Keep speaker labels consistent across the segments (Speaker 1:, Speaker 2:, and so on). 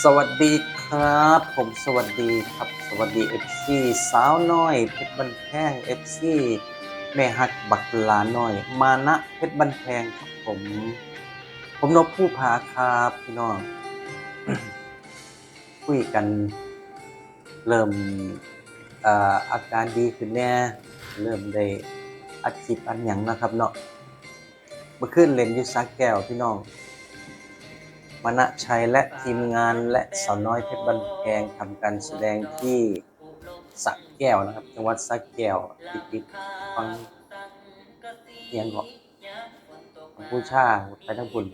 Speaker 1: สวัสดีครับ ผมสวัสดีครับ สวัสดีเอฟซีสาวน้อยเพชรบันแพงเอฟซีแม่ฮักบักลาน้อย มานะเพชรบันแพงครับผม ผมนกผู้พาครับพี่น้องคุยกันเริ่มอาการดีขึ้นแน่ เริ่มได้อัดคลิปอันหยังนะครับเนาะเมื่อคืนเล่นยุซักแก้วพี่น้อง มณชัยและทีมงานและสาวน้อยเพชรบันแพงทำการแสดงที่สักแก้วนะครับ จังหวัดสักแก้วติดติดฟังเอียงบอกฟังผู้ชาไปทั้งบุญ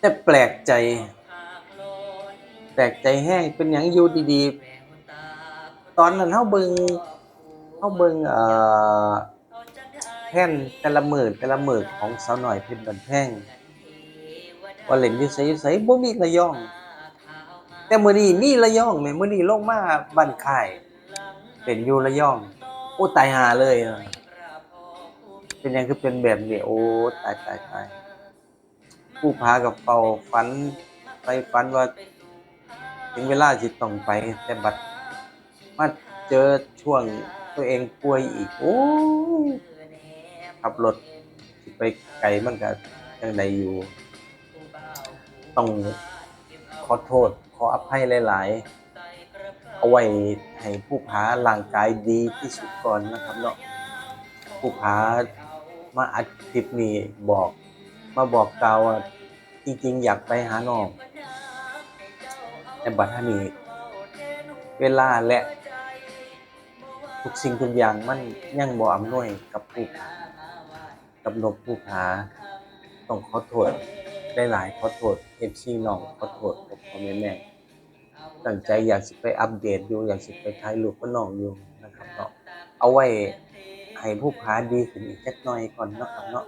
Speaker 1: แต่แปลกใจ แปลกใจแห้งเป็นอย่างอยู่ดีๆ ตอนนั้นเขาเบิงเขาเบิงเอ่อ แท่นแต่ละหมือแต่ละหมือของสาวหน่อยเพชรบันแพงว่าเล่นอยู่ไสยู่ไสบ่มีระยอง แต่มื้อนี้มีระยองแม่มื้อนี้ลงมาบ้านค่ายเป็นอยู่ระยอง โอ้ตายหาเลยเป็นยังคือเป็นแบบนี้โอ้ตายตายตายผู้พากับเป่าฝันไปฝันว่า ถึงเวลาสิต้องไป แต่บัดมาเจอช่วงตัวเองป่วยอีก โอ้ ขับรถไปไกลมันก็ยังใดอยู่ ต้องขอโทษ ขออภัยหลาย ๆ เอาไว้ให้ผู้พาร่างกายดีที่สุดก่อนนะครับเนาะผู้พามาอัดคลิปนี้บอก มาบอกกล่าวว่าจริง ๆ อยากไปหาน้องแต่บัดนี้เวลาและทุกสิ่งทุกอย่างมันยังบ่อำนวยกับผู้พา กับนกผู้พาต้องขอโทษได้หลายขอโทษเอฟซีน้องขอโทษพ่อพ่อแม่แม่ตั้งใจอยากสิไปอัปเดตอยู่อยากสิไปถ่ายรูปกับน้องอยู่นะครับเนาะเอาไว้ให้ผู้พาดีขึ้นอีกจักหน่อยก่อนเนาะครับเนาะ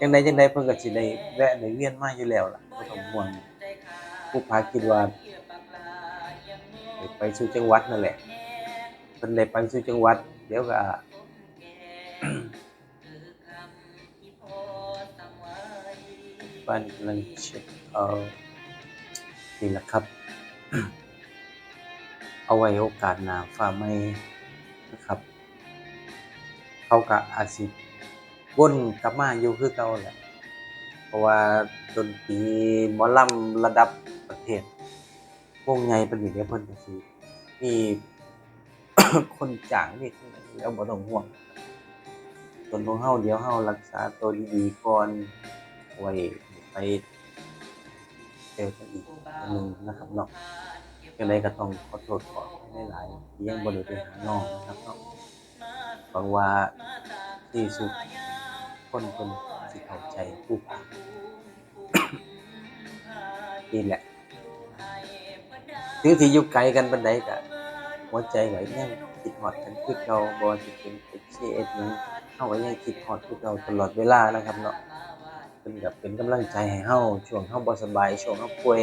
Speaker 1: จังใดจังใดเพิ่นก็สิได้แวะได้เวียนมาอยู่แล้วล่ะบ่ต้องห่วงผู้พาคิดว่าได้ไปสู่จังหวัดนั่นแหละเพิ่นได้ไปสู่จังหวัด เดี๋ยวก็ บ้านกำลังเช็คเอานี่แหละครับ เอาไว้โอกาสหน้าฟ้าไม่นะครับเขาก็อาจสิวนกลับมาอยู่คือเก่าแหละเพราะว่าดนตรีหมอลำระดับประเทศวงใหญ่เป็นอย่างนี้เพิ่นก็สิมีคนจ้างนี่แล้วบ่ต้องห่วงส่วนของเฮาเดี๋ยวเฮารักษาตัวดีๆก่อนไว้ ไปเจอกันอีกอันหนึ่งนะครับเนาะยังไงก็ต้องขอโทษขอให้หลายๆที่ยังบ่ได้ไปหาน้องนะครับเนาะหวังว่าที่สุดคนคนสิเข้าใจผู้พานี่แหละถึงที่อยู่ไกลกันปานใดก็หัวใจก็ยังคิดฮอดกันคือเก่าบ่ว่าสิเป็น XCS หยังเฮาก็ยังคิดฮอดคือเก่าตลอดเวลานะครับเนาะ เป็นแบบเป็นกำลังใจให้เฮาช่วงเฮาบ่สบายช่วงเฮาป่วย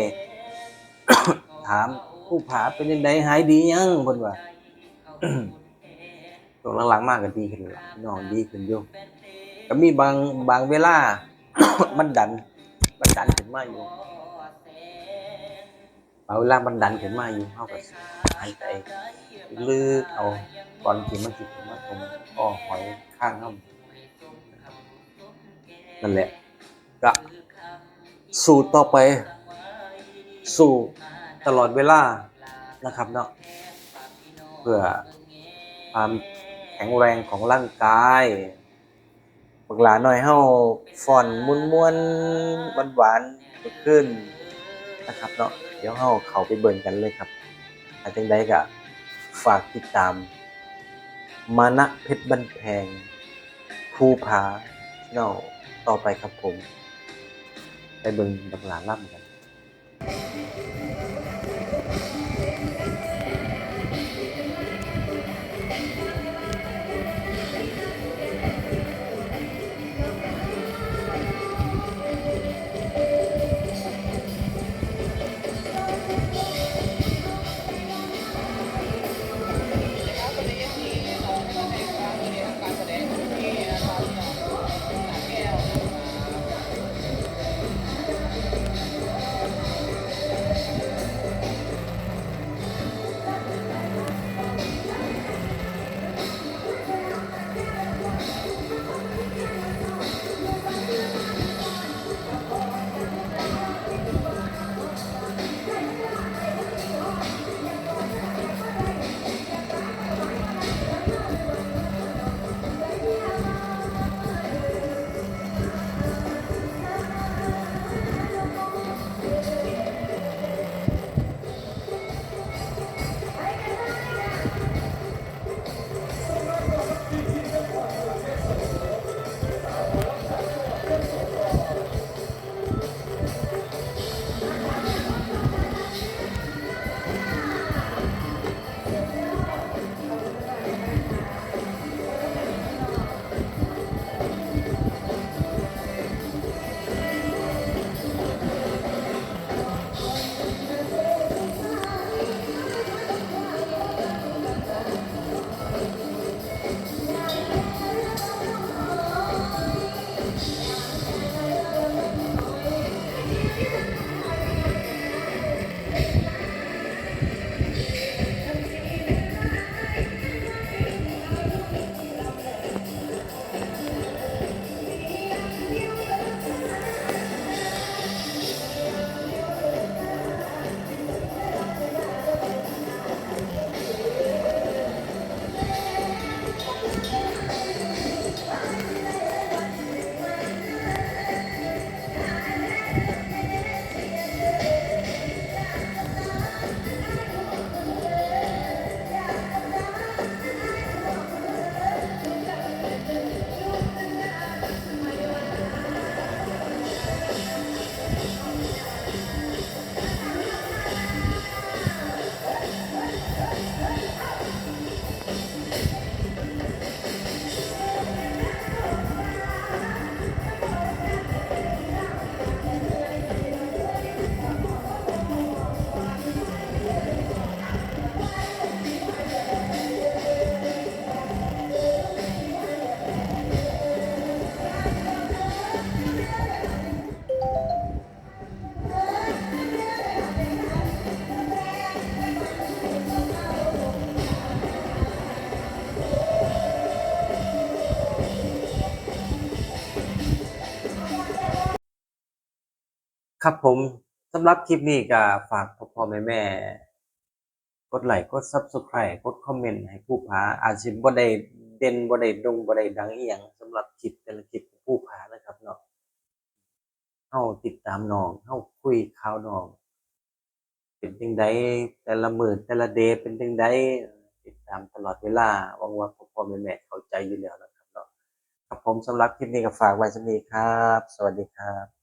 Speaker 1: ถามผู้ผาเป็นจังไดหายดียังเพิ่นว่า ช่วงหลังๆมากก็ดีขึ้นแล้วล่ะน้องดีขึ้นอยู่ก็มีบางบางเวลา มันดัน มันดันขึ้นมาอยู่บางเวลามันดันขึ้นมาอยู่เฮาก็หายใจลึกเอาก่อนที่มันสิขึ้นมาตรงอ้อหอยข้างเฮานั่นแหละ ก็สู้ต่อไป สู้ตลอดเวลานะครับเนาะเพื่อความแข็งแรงของร่างกายบักหลาหน้อยเฮาฟ่อนม่วนๆหวานขึ้นนะครับเนาะเดี๋ยวเฮาเข้าไปเบิ่งกันเลยครับถ้าจังใดก็ฝากติดตาม มานะเพชรบันแพงภูผาเนาะต่อไปครับผม ไปเบิ่ง ครับผมสำหรับคลิปนี้ก็ฝากพ่อแม่แม่กดไลค์กด Subscribe กดคอมเมนต์ให้ผู้ผาอาจสิบ่ได้เด่นบ่ได้ดงบ่ได้ดังอีหยังสำหรับคลิปแต่ละคลิปของผู้ผานะครับเนาะเฮาติดตามน้องเฮาคุยข่าวน้อง เป็นจังไดแต่ละมื้อแต่ละเดย์เป็นจังไดติดตามตลอดเวลาหวังว่าพ่อพ่อแม่แม่เข้าใจอยู่แล้วนะครับเนาะครับผมสำหรับคลิปนี้ก็ฝากไว้สำนี้ครับ สวัสดีครับ